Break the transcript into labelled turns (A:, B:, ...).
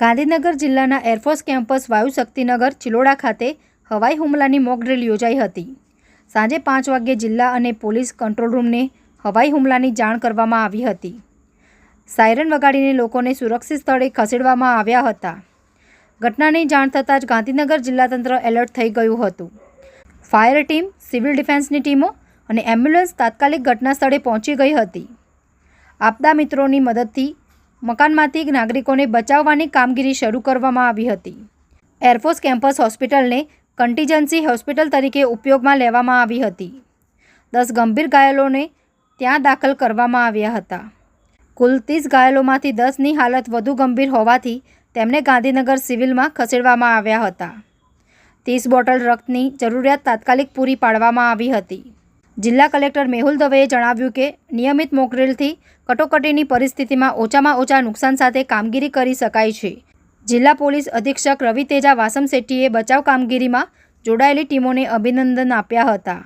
A: ગાંધીનગર જિલ્લાના air force campus વાયુ શક્તિનગર ચિલોડા ખાતે હવાઈ હુમલાની મોકડ્રીલ યોજાઈ હતી. સાંજે પાંચ વાગ્યે જિલ્લા અને પોલીસ કંટ્રોલ રૂમને હવાઈ હુમલાની જાણ કરવામાં આવી હતી. સાયરન વગાડીને લોકોને સુરક્ષિત સ્થળે ખસેડવામાં આવ્યા હતા. ઘટનાની જાણ થતાં જ ગાંધીનગર જિલ્લા તંત્ર એલર્ટ થઈ ગયું હતું. ફાયર ટીમ, સિવિલ ડિફેન્સની ટીમો અને એમ્બ્યુલન્સ તાત્કાલિક ઘટના સ્થળે પહોંચી ગઈ હતી. આપદા મિત્રોની મદદથી મકાનમાંથી નાગરિકોને બચાવવાની કામગીરી શરૂ કરવામાં આવી હતી. એરફોર્સ કેમ્પસ હોસ્પિટલને કન્ટીજન્સી હોસ્પિટલ તરીકે ઉપયોગમાં લેવામાં આવી હતી. દસ ગંભીર ઘાયલોને ત્યાં દાખલ કરવામાં આવ્યા હતા. કુલ ત્રીસ ઘાયલોમાંથી દસની હાલત વધુ ગંભીર હોવાથી તેમને ગાંધીનગર સિવિલમાં ખસેડવામાં આવ્યા હતા. ત્રીસ બોટલ રક્તની જરૂરિયાત તાત્કાલિક પૂરી પાડવામાં આવી હતી. જિલ્લા કલેક્ટર મેહુલ દવેએ જણાવ્યું કે, નિયમિત મોકડ્રીલથી કટોકટીની પરિસ્થિતિમાં ઓછામાં ઓછા નુકસાન સાથે કામગીરી કરી શકાય છે. જિલ્લા પોલીસ અધિક્ષક રવિ તેજા વાસમ શેટ્ટીએ બચાવ કામગીરીમાં જોડાયેલી ટીમોને અભિનંદન આપ્યા હતા.